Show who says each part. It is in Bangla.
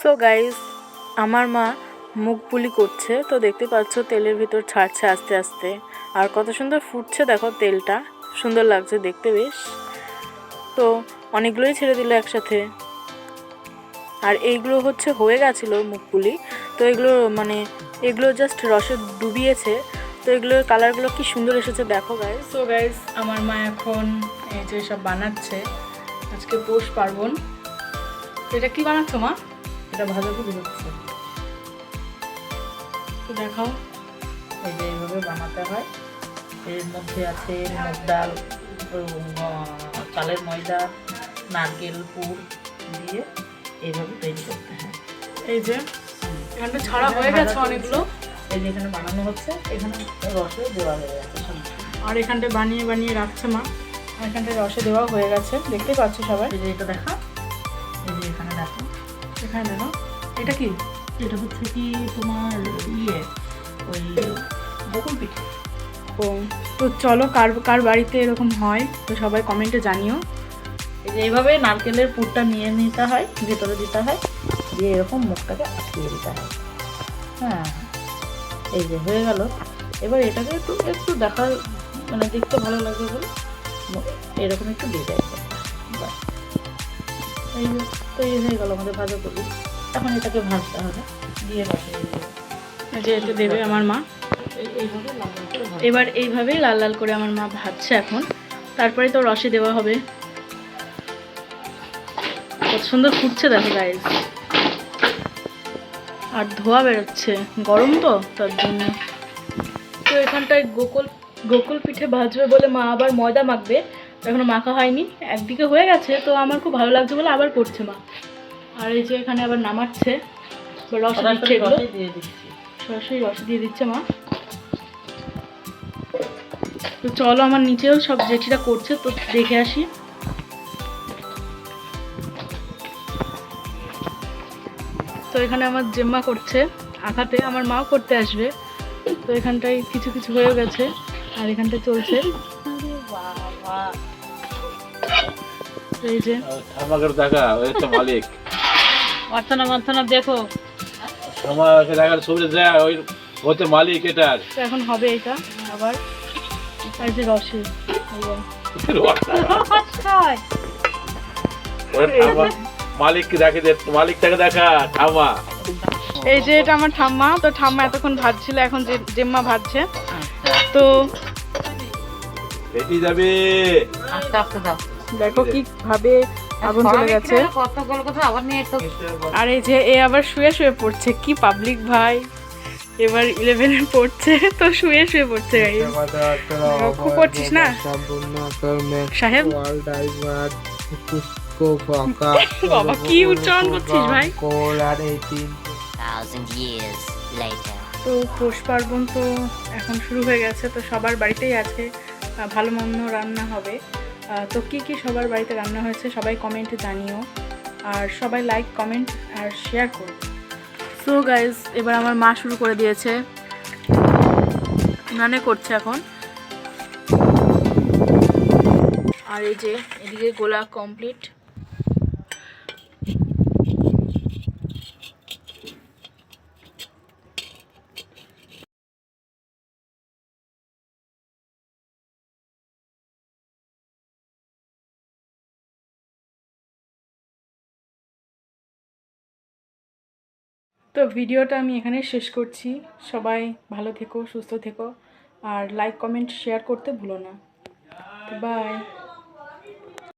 Speaker 1: সো গাইস আমার মা মুখ পুলি করছে, তো দেখতে পাচ্ছ তেলের ভিতর ছাড়ছে আস্তে আস্তে। আর কত সুন্দর ফুটছে, দেখো তেলটা। সুন্দর লাগছে দেখতে বেশ। তো অনেকগুলোই ছেড়ে দিল একসাথে। আর এইগুলো হচ্ছে হয়ে গেছিল মুখ পুলি। তো এগুলো মানে এগুলো জাস্ট রসে ডুবিয়েছে। তো এগুলোর কালারগুলো কি সুন্দর এসেছে দেখো গাইস সো গাইস আমার মা এখন এই যে সব বানাচ্ছে, আজকে পৌষ পার্বণ। তো এটা কি বানাচ্ছো, মা?
Speaker 2: এটা ভাজা পুরি হচ্ছে
Speaker 1: তো দেখাও।
Speaker 2: এই যে এইভাবে বানাতে হয়। এর মধ্যে আছে মুগ ডাল চালের ময়দা নারকেল পুর দিয়ে এইভাবে তৈরি করতে হয়।
Speaker 1: এই যে এখানটা ছাড়া হয়ে গেছে অনেকগুলো।
Speaker 2: এই যে এখানে বানানো হচ্ছে এখানে রসে দেওয়া হয়ে গেছে
Speaker 1: আর এখানটায় বানিয়ে বানিয়ে রাখছে মা। আর এখানটায় রসে দেওয়া হয়ে গেছে দেখতেই পাচ্ছ সবাই?
Speaker 2: এই যে এটা দেখা। এই যে এখানে দেখো।
Speaker 1: এখানে দেখো। এটা কি?
Speaker 2: এটা হচ্ছে কি তোমার ইয়ে ওই বকুল পিঠে।
Speaker 1: ও তো চলো কার কার বাড়িতে এরকম হয় তো সবাই কমেন্টে জানিও।
Speaker 2: এই যে এইভাবে নারকেলের পুরটা নিয়ে নিতে হয় ভেতরে দিতে হয় দিয়ে এরকম মুখটাকে আটকিয়ে দিতে হয়। হ্যাঁ এই যে হয়ে গেল। এবার এটাকে একটু একটু দেখার মানে দেখতে ভালো লাগবে বলে এরকম একটু হয়। ব্যাস। এই যে তৈরি হয়ে গেল আমাদের ভাজা করি এখন এটাকে ভাজতে হবে। দিয়ে বসে দিতে হবে।
Speaker 1: এই যে এটা দেবে আমার মা। এবার এইভাবেই লাল লাল করে আমার মা ভাজছে এখন। তারপরে তো রসে দেওয়া হবে। কত সুন্দর ফুটছে দেখো গাইজ আর ধোয়া বেরোচ্ছে। গরম তো, তার জন্য। তো এখানটায় গোকুল গোকুল পিঠে ভাজবে বলে মা আবার ময়দা মাখবে। তো এখনও মাখা হয়নি একদিকে হয়ে গেছে তো আমার খুব ভালো লাগছে বলে আবার করছে মা। আর এই যে এখানে আবার নামাচ্ছে রস দিচ্ছে
Speaker 2: সরাসরি
Speaker 1: এগুলো।
Speaker 2: রসে দিয়ে দিচ্ছি।
Speaker 1: সরাসরি রস দিয়ে দিচ্ছে মা। তো চলো আমার নিচেও সব জেঠিরা করছে তো দেখে আসি। তো এখানে আমার জেম্মা করছে আঁকাতে আমার মাও করতে আসবে। তো এখানটায় কিছু কিছু হয়ে গেছে আর এখানটায় চলছে। এই যে।
Speaker 3: ওই তো মালিক।
Speaker 2: অর্চনা মন্থনা দেখো।
Speaker 3: আমাকে দেখার ছবি দেয় ওই হচ্ছে মালিক এটার
Speaker 1: এখন হবে এটা আবার। যে রসে এই যে।
Speaker 3: মালিককে দেখে মালিকটাকে দেখা ঠামা
Speaker 1: এই যে এটা আমার ঠাম্মা তো ঠাম্মা এতক্ষণ ভাজছিল এখন যে জেম্মা ভাজছে। তো
Speaker 3: বেটি যাবে।
Speaker 2: আস্তে আস্তে দাও
Speaker 1: দেখো কি ভাবে আগুন চলে গেছে।
Speaker 2: কত গোল কথা আবার নিয়ে
Speaker 1: আর এই যে এ আবার শুয়ে শুয়ে পড়ছে। কি পাবলিক ভাই। এবার ইলেভেনে পড়ছে তো শুয়ে শুয়ে পড়ছে। খুব পড়ছিস না? সাহেব? বাবা কি উচ্চারণ করছিস ভাই?
Speaker 4: thousand years later.
Speaker 1: তো পৌষ পার্বণ তো এখন শুরু হয়ে গেছে তো সবার বাড়িতেই আছে। ভালো মন্দ রান্না হবে। তো কী কী সবার বাড়িতে রান্না হয়েছে সবাই কমেন্টে জানিও। আর সবাই লাইক কমেন্ট আর শেয়ার করো। সো গাইজ এবার আমার মা শুরু করে দিয়েছে। উনানে করছে এখন। আর এই যে এদিকে গোলা কমপ্লিট তো ভিডিওটা আমি এখানে শেষ করছি। সবাই ভালো থেকো, সুস্থ থেকো। আর লাইক কমেন্ট শেয়ার করতে ভুলো না। বাই